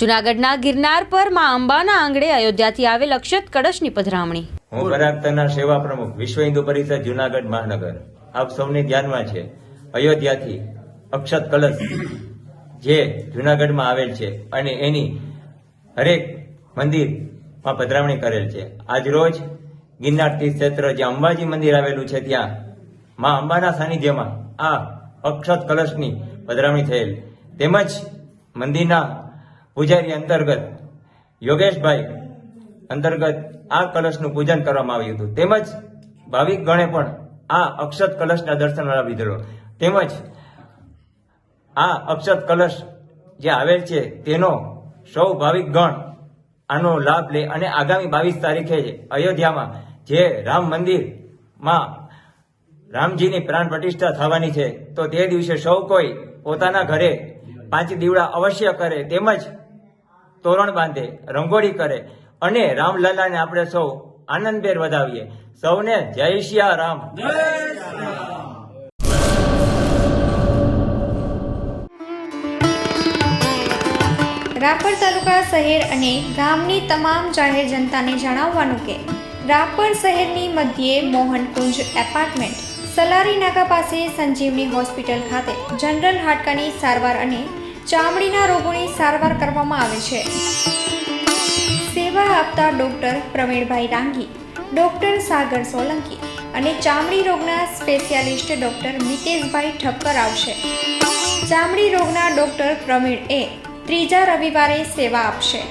જૂનાગઢના ગિરનાર પર મા અંબાના આંગણે અયોધ્યાથી આવેલ અક્ષત કળશની પધરામણી. હું પરાગતના સેવા પ્રમુખ વિશ્વ હિન્દુ પરિષદ જુનાગઢ મહાનગર. આપ સૌને ધ્યાનમાં છે. અયોધ્યાથી અક્ષત કળશ જે જુનાગઢમાં આવેલ છે અને એની હરેક મંદિરમાં પધરામણી કરેલ છે. આજ રોજ ગિરનાર તીર્થ ક્ષેત્ર જે અંબાજી મંદિર આવેલું છે ત્યાં મા અંબાના સાનિધ્યમાં આ અક્ષત કલશની પધરામણી થયેલ. તેમજ મંદિરના પૂજારી અંતર્ગત યોગેશભાઈ અંતર્ગત આ કલશનું પૂજન કરવામાં આવ્યું હતું. તેમજ ભાવિક ગણે પણ આ અક્ષત કલશના દર્શન લીધેલો તેમજ આ અક્ષત કલશ જે આવેલ છે તેનો સૌ ભાવિક ગણ આનો લાભ લે અને આગામી બાવીસ તારીખે અયોધ્યામાં જે રામ મંદિરમાં રામજીની પ્રાણ પ્રતિષ્ઠા થવાની છે, તો તે દિવસે સૌ કોઈ પોતાના ઘરે પાંચ દીવડા અવશ્ય કરે, તેમજ તોરણ બાંધે, રંગોળી કરે. અને રામલલાને આપણે સૌ આનંદભેર વધાવીએ. સૌને જય સિયા રામ. રાપર તાલુકા શહેર અને ગામની તમામ જાહેર જનતાને જણાવવાનું કે, રાપર શહેરની મધ્યે મોહનકુંજ એપાર્ટમેન્ટ, સલારી નાકા પાસે સંજીવની હોસ્પિટલ ખાતે જનરલ હાડકાની સારવાર અને ચામડીના રોગોની સારવાર કરવામાં આવે છે. સેવા આપતા ડોક્ટર પ્રવીણભાઈ રાંગી ડોક્ટર સાગર સોલંકી અને ચામડી રોગના સ્પેશિયાલિસ્ટ ડોક્ટર મિતેશભાઈ ઠક્કર આવશે. ચામડી રોગના ડોક્ટર પ્રવીણ એ ત્રીજા રવિવારે સેવા આપશે.